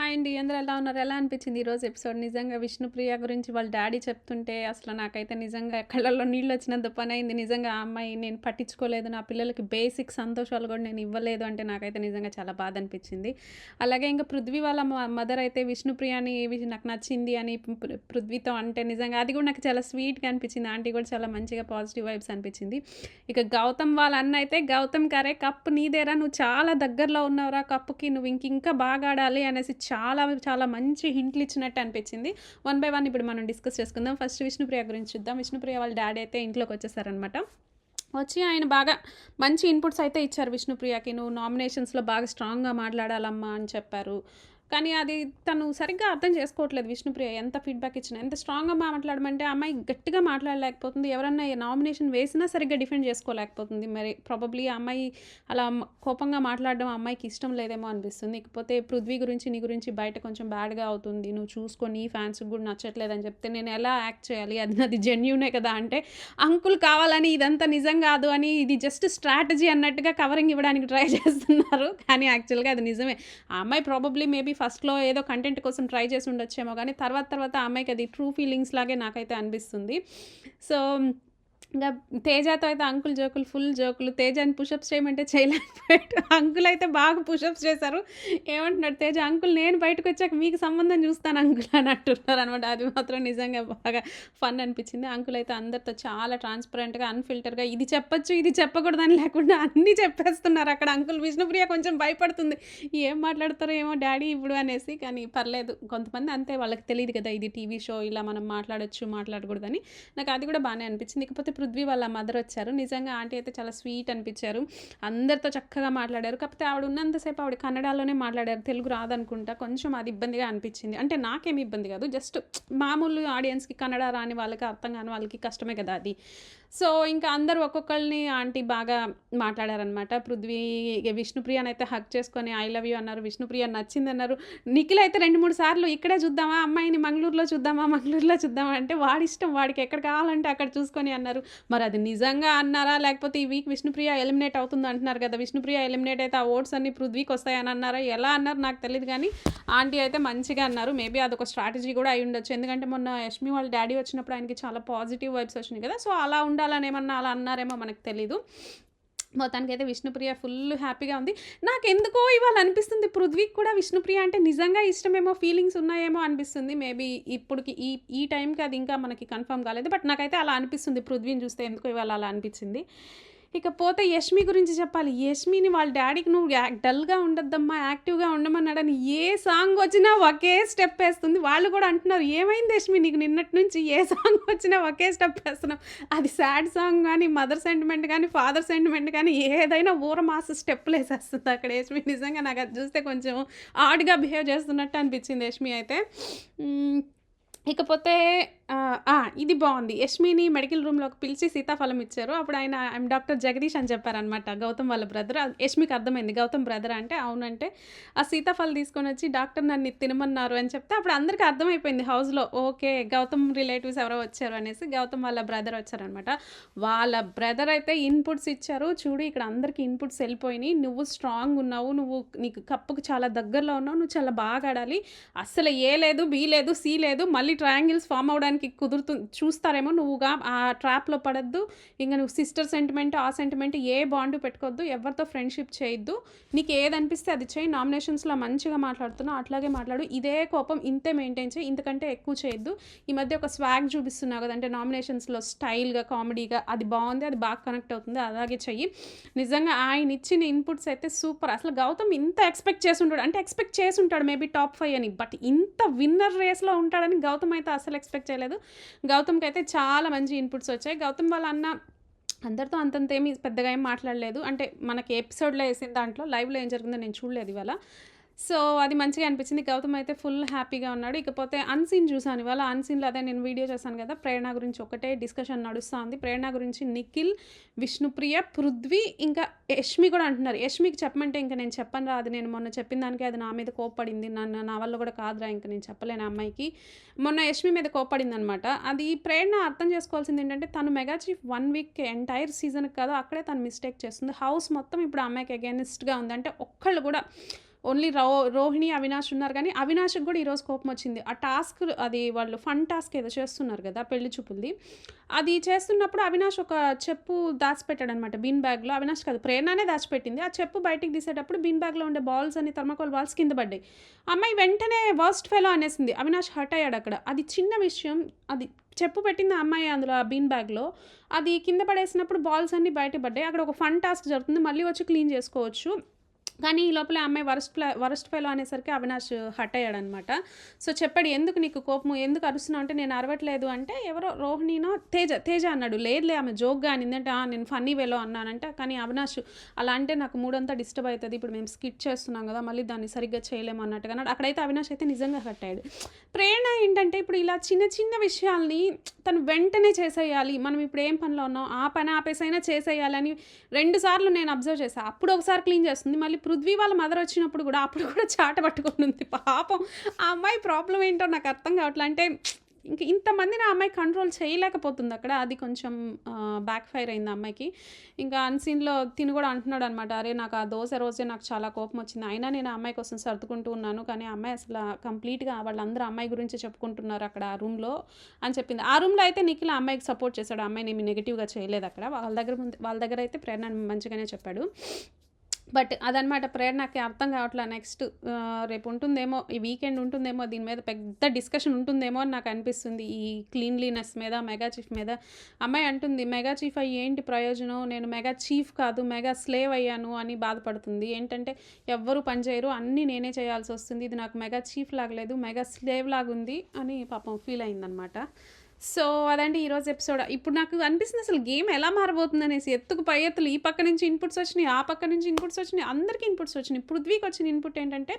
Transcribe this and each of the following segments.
Hi అండి అందరూ ఎలా ఉన్నారు? ఎలా అనిపించింది ఈరోజు ఎపిసోడ్? నిజంగా విష్ణుప్రియ గురించి వాళ్ళ డాడీ చెప్తుంటే అసలు నాకైతే నిజంగా కళ్ళల్లో నీళ్ళు వచ్చినంత పని అయింది. నిజంగా ఆ అమ్మాయి నేను పట్టించుకోలేదు నా పిల్లలకి బేసిక్ సంతోషాలు కూడా నేను ఇవ్వలేదు అంటే నాకైతే నిజంగా చాలా బాధ అనిపించింది. అలాగే ఇంకా పృథ్వీ వాళ్ళ మదర్ అయితే విష్ణుప్రియని నాకు నచ్చింది అని పృ- పృథ్వీతో అంటే నిజంగా అది కూడా నాకు చాలా స్వీట్గా అనిపించింది. ఆంటీ కూడా చాలా మంచిగా పాజిటివ్ వైబ్స్ అనిపించింది. ఇక గౌతమ్ వాళ్ళ అన్న అయితే గౌతమ్ కరే కప్పు నీదేరా నువ్వు చాలా దగ్గరలో ఉన్నావురా కప్పుకి నువ్వు ఇంక ఇంకా బాగా ఆడాలి అనేసి చాలా చాలా మంచి హింట్లు ఇచ్చినట్టు అనిపించింది. వన్ బై వన్ ఇప్పుడు మనం డిస్కస్ చేసుకుందాం. ఫస్ట్ విష్ణుప్రియ గురించి చూద్దాం. విష్ణుప్రియ వాళ్ళ డాడీ అయితే ఇంట్లోకి వచ్చేసారనమాట వచ్చి ఆయన బాగా మంచి ఇన్పుట్స్ అయితే ఇచ్చారు విష్ణుప్రియకి నువ్వు నామినేషన్స్లో బాగా స్ట్రాంగ్గా మాట్లాడాలమ్మా అని చెప్పారు. కానీ అది తను సరిగ్గా అర్థం చేసుకోవట్లేదు విష్ణుప్రియ. ఎంత ఫీడ్బ్యాక్ ఇచ్చినా ఎంత స్ట్రాంగ్గా మాట్లాడమంటే అమ్మాయి గట్టిగా మాట్లాడలేకపోతుంది. ఎవరన్నా నామినేషన్ వేసినా సరిగ్గా డిఫెండ్ చేసుకోలేకపోతుంది. మరి ప్రాబబ్లీ ఆ అమ్మాయి అలా కోపంగా మాట్లాడడం అమ్మాయికి ఇష్టం లేదేమో అనిపిస్తుంది. ఇకపోతే పృథ్వీ గురించి నీ గురించి బయట కొంచెం బ్యాడ్గా అవుతుంది. నువ్వు చూసుకొని ఫ్యాన్స్కి కూడా నచ్చట్లేదు అని చెప్తే నేను ఎలా యాక్ట్ చేయాలి? అది నాది జెన్యునే కదా అంటే అంకుల్ కావాలని ఇదంతా నిజం కాదు అని ఇది జస్ట్ స్ట్రాటజీ అన్నట్టుగా కవరింగ్ ఇవ్వడానికి ట్రై చేస్తున్నారు. కానీ యాక్చువల్గా అది నిజమే. ఆ అమ్మాయి ప్రాబబ్లీ మేబీ ఫస్ట్లో ఏదో కంటెంట్ కోసం ట్రై చేసి ఉండొచ్చేమో కానీ తర్వాత తర్వాత ఆ అమ్మాయికి అది ట్రూ ఫీలింగ్స్ లాగే నాకైతే అనిపిస్తుంది. సో ఇంకా తేజతో అయితే అంకుల్ జోకులు ఫుల్ జోకులు. తేజని పుషప్స్ చేయమంటే చేయలేకపోయాడు. అంకుల్ అయితే బాగా పుషప్స్ చేశారు. ఏమంటున్నాడు తేజ అంకుల్ నేను బయటకు వచ్చాక మీకు సంబంధం చూస్తాను అంకుల్ అని అంటున్నారు అనమాట. అది మాత్రం నిజంగా బాగా ఫన్ అనిపించింది. అంకుల్ అయితే అందరితో చాలా ట్రాన్స్పరెంట్గా అన్ఫిల్టర్గా ఇది చెప్పొచ్చు ఇది చెప్పకూడదని లేకుండా అన్నీ చెప్పేస్తున్నారు అక్కడ అంకుల్. విష్ణుప్రియ కొంచెం భయపడుతుంది. ఏం మాట్లాడతారో ఏమో డాడీ ఇప్పుడు అనేసి. కానీ పర్లేదు కొంతమంది అంతే. వాళ్ళకి తెలియదు కదా ఇది టీవీ షో ఇలా మనం మాట్లాడొచ్చు మాట్లాడకూడదని నాకు అది కూడా బాగానే అనిపించింది. ఇకపోతే పృథ్వీ వాళ్ళ మదర్ వచ్చారు. నిజంగా ఆంటీ అయితే చాలా స్వీట్ అనిపించారు. అందరితో చక్కగా మాట్లాడారు. కాకపోతే ఆవిడ ఉన్నంతసేపు ఆవిడ కన్నడలోనే మాట్లాడారు. తెలుగు రాదనుకుంటా కొంచెం అది ఇబ్బందిగా అనిపించింది. అంటే నాకేమి ఇబ్బంది కాదు. జస్ట్ మామూలు ఆడియన్స్కి కన్నడ రాని వాళ్ళకి అర్థం కాని వాళ్ళకి కష్టమే కదా అది. సో ఇంకా అందరూ ఒక్కొక్కరిని ఆంటీ బాగా మాట్లాడారనమాట పృథ్వీ విష్ణుప్రియని అయితే హక్ చేసుకొని ఐ లవ్ యూ అన్నారు. విష్ణుప్రియ నచ్చింది అన్నారు. నిఖిల్ అయితే రెండు మూడు సార్లు ఇక్కడే చూద్దామా? అమ్మాయిని మంగళూరులో చూద్దామా? మంగళూరులో చూద్దామా? అంటే వాడి ఇష్టం వాడికి ఎక్కడ కావాలంటే అక్కడ చూసుకొని అన్నారు. మరి అది నిజంగా అన్నారా? లేకపోతే ఈ వీక్ విష్ణుప్రియ ఎలిమినేట్ అవుతుంది అంటున్నారు కదా. విష్ణుప్రియ ఎలిమినేట్ అయితే ఆ ఓట్స్ అన్ని పృథ్వీకి వస్తాయని అన్నారా? ఎలా అన్నారు? నాకు తెలియదు కానీ ఆంటీ అయితే మంచిగా అన్నారు. మేబీ అదొక స్ట్రాటజీ కూడా అయి ఉండొచ్చు. ఎందుకంటే మొన్న యష్మి వాళ్ళ డాడీ వచ్చినప్పుడు ఆయనకి చాలా పాజిటివ్ వైబ్స్ వచ్చినాయి కదా. సో అలా ఉండాలని ఏమన్నా అలా అన్నారేమో మనకు తెలీదు. మొత్తానికి అయితే విష్ణుప్రియ ఫుల్ హ్యాపీగా ఉంది. నాకు ఎందుకో ఇవాళ అనిపిస్తుంది పృథ్వీకి కూడా విష్ణుప్రియ అంటే నిజంగా ఇష్టమేమో ఫీలింగ్స్ ఉన్నాయేమో అనిపిస్తుంది. మేబీ ఇప్పటికి ఈ ఈ టైంకి అది ఇంకా మనకి కన్ఫర్మ్ కాలేదు. బట్ నాకైతే అలా అనిపిస్తుంది. పృథ్వీని చూస్తే ఎందుకో ఇవాళ అలా అనిపించింది ఇకపోతే యష్మి గురించి చెప్పాలి. యష్మిని వాళ్ళ డాడీకి నువ్వు డల్గా ఉండొద్దమ్మా యాక్టివ్గా ఉండమన్నాడని ఏ సాంగ్ వచ్చినా ఒకే స్టెప్ వేస్తుంది. వాళ్ళు కూడా అంటున్నారు ఏమైంది యష్మి నీకు నిన్నటి నుంచి ఏ సాంగ్ వచ్చినా ఒకే స్టెప్ వేస్తున్నావు? అది సాడ్ సాంగ్ కానీ మదర్ సెంటిమెంట్ కానీ ఫాదర్ సెంటిమెంట్ కానీ ఏదైనా ఊర మాస స్టెప్పులు వేసేస్తుంది అక్కడ యష్మి. నిజంగా నాకు అది చూస్తే కొంచెం ఆడ్గా బిహేవ్ చేస్తున్నట్టు అనిపించింది యష్మి అయితే. ఇకపోతే ఇది బాగుంది. యష్మిని మెడికల్ రూమ్లోకి పిలిచి సీతాఫలం ఇచ్చారు. అప్పుడు ఆయన ఐఎమ్ డాక్టర్ జగదీష్ అని చెప్పారనమాట గౌతమ్ వాళ్ళ బ్రదర్. యష్మికి అర్థమైంది గౌతమ్ బ్రదర్ అంటే అవునంటే ఆ సీతాఫలం తీసుకొని వచ్చి డాక్టర్ నన్ను తినమన్నారు అని చెప్తే అప్పుడు అందరికీ అర్థమైపోయింది హౌస్లో ఓకే గౌతమ్ రిలేటివ్స్ ఎవరో వచ్చారు అనేసి గౌతమ్ వాళ్ళ బ్రదర్ వచ్చారనమాట వాళ్ళ బ్రదర్ అయితే ఇన్పుట్స్ ఇచ్చారు. చూడు ఇక్కడ అందరికీ ఇన్పుట్స్ వెళ్ళిపోయినాయి. నువ్వు స్ట్రాంగ్ ఉన్నావు. నువ్వు నీకు కప్పుకు చాలా దగ్గరలో ఉన్నావు. నువ్వు చాలా బాగా ఆడాలి. అస్సలు ఏ లేదు బి లేదు సి లేదు మళ్ళీ ట్రయాంగిల్స్ ఫామ్ అవడానికి కుదురుతు చూస్తారేమో నువ్వుగా. ఆ ట్రాప్లో పడద్దు. ఇంకా నువ్వు సిస్టర్ సెంటిమెంట్ ఆ సెంటిమెంట్ ఏ బాండ్ పెట్టుకోవద్దు ఎవరితో ఫ్రెండ్షిప్ చేయొద్దు. నీకు ఏదనిపిస్తే అది చేయి. నామినేషన్స్లో మంచిగా మాట్లాడుతున్నావు అట్లాగే మాట్లాడు. ఇదే కోపం ఇంతే మెయింటైన్ చేయి. ఇంతకంటే ఎక్కువ చేయొద్దు. ఈ మధ్య ఒక స్వాగ్ చూపిస్తున్నావు కదా అంటే నామినేషన్స్లో స్టైల్గా కామెడీగా. అది బాగుంది అది బాగా కనెక్ట్ అవుతుంది అలాగే చెయ్యి. నిజంగా ఆయన ఇచ్చిన ఇన్పుట్స్ అయితే సూపర్. అసలు గౌతమ్ ఇంత ఎక్స్పెక్ట్ చేసి ఉంటాడు. అంటే ఎక్స్పెక్ట్ చేసి ఉంటాడు మేబీ టాప్ ఫైవ్ అని. బట్ ఇంత విన్నర్ రేస్లో ఉంటాడని గౌతమ్ అయితే అసలు ఎక్స్పెక్ట్ చేయలేదు. గౌతమ్కి అయితే చాలా మంచి ఇన్పుట్స్ వచ్చాయి. గౌతమ్ వాళ్ళ అన్న అందరితో అంతంత ఏమి పెద్దగా ఏం మాట్లాడలేదు. అంటే మనకి ఎపిసోడ్లో వేసిన దాంట్లో లైవ్లో ఏం జరిగిందో నేను చూడలేదు ఇవాళ. సో అది మంచిగా అనిపించింది. గౌతమ్ అయితే ఫుల్ హ్యాపీగా ఉన్నాడు. ఇకపోతే అన్సీన్ చూసాను ఇవాళ. అన్సీన్లో అదే నేను వీడియో చేశాను కదా ప్రేరణ గురించి ఒకటే డిస్కషన్ నడుస్తూ ఉంది ప్రేరణ గురించి నిఖిల్ విష్ణుప్రియ పృథ్వీ ఇంకా యష్మి కూడా అంటున్నారు. యష్మికి చెప్పమంటే ఇంకా నేను చెప్పను అది నేను మొన్న చెప్పిన దానికి అది నా మీద కోప్పడింది. నన్ను నా వల్ల కూడా కాదురా ఇంకా నేను చెప్పలేను ఆ అమ్మాయికి. మొన్న యష్మి మీద కోప్పడింది అనమాట అది ప్రేరణ అర్థం చేసుకోవాల్సింది ఏంటంటే తను mega chief one week entire సీజన్కి కాదు అక్కడే తను మిస్టేక్ చేస్తుంది. హౌస్ మొత్తం ఇప్పుడు అమ్మాయికి అగేనిస్ట్గా ఉంది. అంటే ఒక్కళ్ళు కూడా ఓన్లీ రో రోహిణి అవినాష్ ఉన్నారు. కానీ అవినాష్కి కూడా ఈరోజు కోపం వచ్చింది. ఆ టాస్క్ అది వాళ్ళు ఫన్ టాస్క్ ఏదో చేస్తున్నారు కదా పెళ్ళి చూపుల్ది. అది చేస్తున్నప్పుడు అవినాష్ ఒక చెప్పు దాచిపెట్టాడు అనమాట బీన్ బ్యాగ్లో. అవినాష్ కాదు ప్రేరణనే దాచిపెట్టింది. ఆ చెప్పు బయటికి తీసేటప్పుడు బీన్ బ్యాగ్లో ఉండే బాల్స్ అని థర్మాకోల్ బాల్స్ కింద పడ్డాయి. అమ్మాయి వెంటనే వర్స్ట్ ఫెలో అనేసింది. అవినాష్ హర్ట్ అయ్యాడు అక్కడ. అది చిన్న విషయం. అది చెప్పు పెట్టింది ఆ అమ్మాయి అందులో ఆ బీన్ బ్యాగ్లో. అది కింద పడేసినప్పుడు బాల్స్ అన్నీ బయట పడ్డాయి. అక్కడ ఒక ఫన్ టాస్క్ జరుగుతుంది. మళ్ళీ వచ్చి క్లీన్ చేసుకోవచ్చు. కానీ ఈ లోపల అమ్మాయి వరస్ట్ ప్లా వరస్ట్ ఫెలో అనేసరికి అవినాష్ హట్ అయ్యాడనమాట. సో చెప్పాడు ఎందుకు నీకు కోపము? ఎందుకు అరుస్తున్నావు? అంటే నేను అరవట్లేదు. అంటే ఎవరో రోహిణినో తేజ తేజ అన్నాడు. లేదులే ఆమె జోక్గా అనింది ఏంటంటే నేను ఫన్నీ వేలో అన్నానంటే. కానీ అవినాష్ అలా అంటే నాకు మూడంతా డిస్టర్బ్ అవుతుంది. ఇప్పుడు మేము స్కిట్ చేస్తున్నాం కదా మళ్ళీ దాన్ని సరిగ్గా చేయలేము అన్నట్టుగా అక్కడైతే అవినాష్ అయితే నిజంగా హట్ అయ్యాడు. ప్రేరణ ఏంటంటే ఇప్పుడు ఇలా చిన్న చిన్న విషయాల్ని తను వెంటనే చేసేయాలి. మనం ఇప్పుడు ఏం పనిలో ఉన్నాం? ఆ పని ఆపేసైనా చేసేయాలని రెండు సార్లు నేను అబ్జర్వ్ చేశాను అప్పుడు ఒకసారి క్లీన్ చేస్తుంది మళ్ళీ పృథ్వీ వాళ్ళ మదర్ వచ్చినప్పుడు కూడా అప్పుడు కూడా చాట పట్టుకొని ఉంది. పాపం ఆ అమ్మాయి ప్రాబ్లం ఏంటో నాకు అర్థం కావట్లే. అంటే ఇంక ఇంతమందిని ఆ అమ్మాయి కంట్రోల్ చేయలేకపోతుంది అక్కడ. అది కొంచెం బ్యాక్ ఫైర్ అయింది అమ్మాయికి. ఇంకా అన్సీన్లో తిని కూడా అంటున్నాడు అనమాట అరే నాకు ఆ దోశ రోజే నాకు చాలా కోపం వచ్చింది. అయినా నేను ఆ అమ్మాయి కోసం సర్దుకుంటూ ఉన్నాను. కానీ అమ్మాయి అసలు కంప్లీట్గా వాళ్ళందరూ అమ్మాయి గురించి చెప్పుకుంటున్నారు అక్కడ ఆ రూమ్లో అని చెప్పింది. ఆ రూమ్లో అయితే నిఖిల్ ఆ అమ్మాయికి సపోర్ట్ చేశాడు. అమ్మాయిని ఏమి నెగిటివ్గా చేయలేదు అక్కడ. వాళ్ళ దగ్గర వాళ్ళ దగ్గర అయితే ప్రేరణ మంచిగానే చెప్పాడు. బట్ అదనమాట ప్రేరణకి అర్థం కావట్లే నెక్స్ట్ రేపు ఉంటుందేమో ఈ వీకెండ్ ఉంటుందేమో దీని మీద పెద్ద డిస్కషన్ ఉంటుందేమో అని నాకు అనిపిస్తుంది. ఈ క్లీన్లీనెస్ మీద మెగా చీఫ్ మీద. అమ్మాయి అంటుంది మెగా చీఫ్ అయ్యి ఏంటి ప్రయోజనం? నేను మెగా చీఫ్ కాదు మెగా స్లేవ్ అయ్యాను అని బాధపడుతుంది. ఏంటంటే ఎవ్వరు పనిచేయరు అన్నీ నేనే చేయాల్సి వస్తుంది. ఇది నాకు మెగా చీఫ్ లాగలేదు మెగా స్లేవ్ లాగుంది అని పాపం ఫీల్ అయిందనమాట. సో అదండి ఈరోజు ఎపిసోడ్. ఇప్పుడు నాకు అనిపిస్తుంది అసలు గేమ్ ఎలా మారబోతుంది అనేసి ఎత్తుకు పై ఎత్తులు ఈ పక్క నుంచి ఇన్పుట్స్ వచ్చినాయి ఆ పక్క నుంచి ఇన్పుట్స్ వచ్చినాయి అందరికీ ఇన్పుట్స్ వచ్చినాయి. పృథ్వీకి వచ్చిన ఇన్పుట్ ఏంటంటే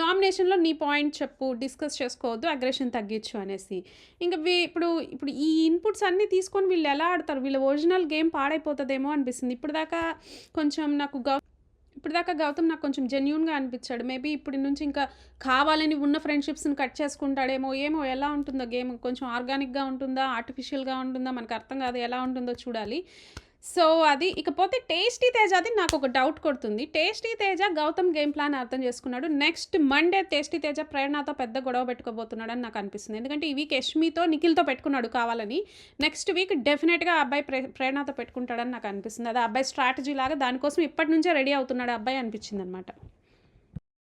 నామినేషన్లో నీ పాయింట్ చెప్పు డిస్కస్ చేసుకోవద్దు అగ్రెషన్ తగ్గించు అనేసి. ఇంకా ఇప్పుడు ఇప్పుడు ఈ ఇన్పుట్స్ అన్నీ తీసుకొని వీళ్ళు ఎలా ఆడతారు? వీళ్ళ ఒరిజినల్ గేమ్ పాడైపోతుందేమో అనిపిస్తుంది. ఇప్పుడు దాకా కొంచెం నాకు గౌ ఇప్పుడు దాకా గౌతమ్ నాకు కొంచెం జెన్యున్గా అనిపించాడు. మేబీ ఇప్పటి నుంచి ఇంకా కావాలని ఉన్న ఫ్రెండ్షిప్స్ని కట్ చేసుకుంటాడేమో ఏమో ఎలా ఉంటుందో గేమ్ కొంచెం ఆర్గానిక్గా ఉంటుందా ఆర్టిఫిషియల్గా ఉంటుందా మనకు అర్థం కాదు ఎలా ఉంటుందో చూడాలి. సో అది ఇకపోతే టేస్టీ తేజ అది నాకు ఒక డౌట్ కొడుతుంది. Tasty Teja Gautam game plan అర్థం చేసుకున్నాడు. నెక్స్ట్ మండే టేస్టీ తేజ ప్రేరణతో పెద్ద గొడవ పెట్టుకోబోతున్నాడు అని నాకు అనిపిస్తుంది. ఎందుకంటే ఈ వీక్ యష్మితో నిఖిల్తో పెట్టుకున్నాడు కావాలని. నెక్స్ట్ వీక్ డెఫినెట్గా అబ్బాయి ప్రే ప్రేరణతో పెట్టుకుంటాడని నాకు అనిపిస్తుంది. అది ఆ అబ్బాయి స్ట్రాటజీ లాగా దానికోసం ఇప్పటి నుంచే రెడీ అవుతున్నాడు ఆ అబ్బాయి అనిపించింది అనమాట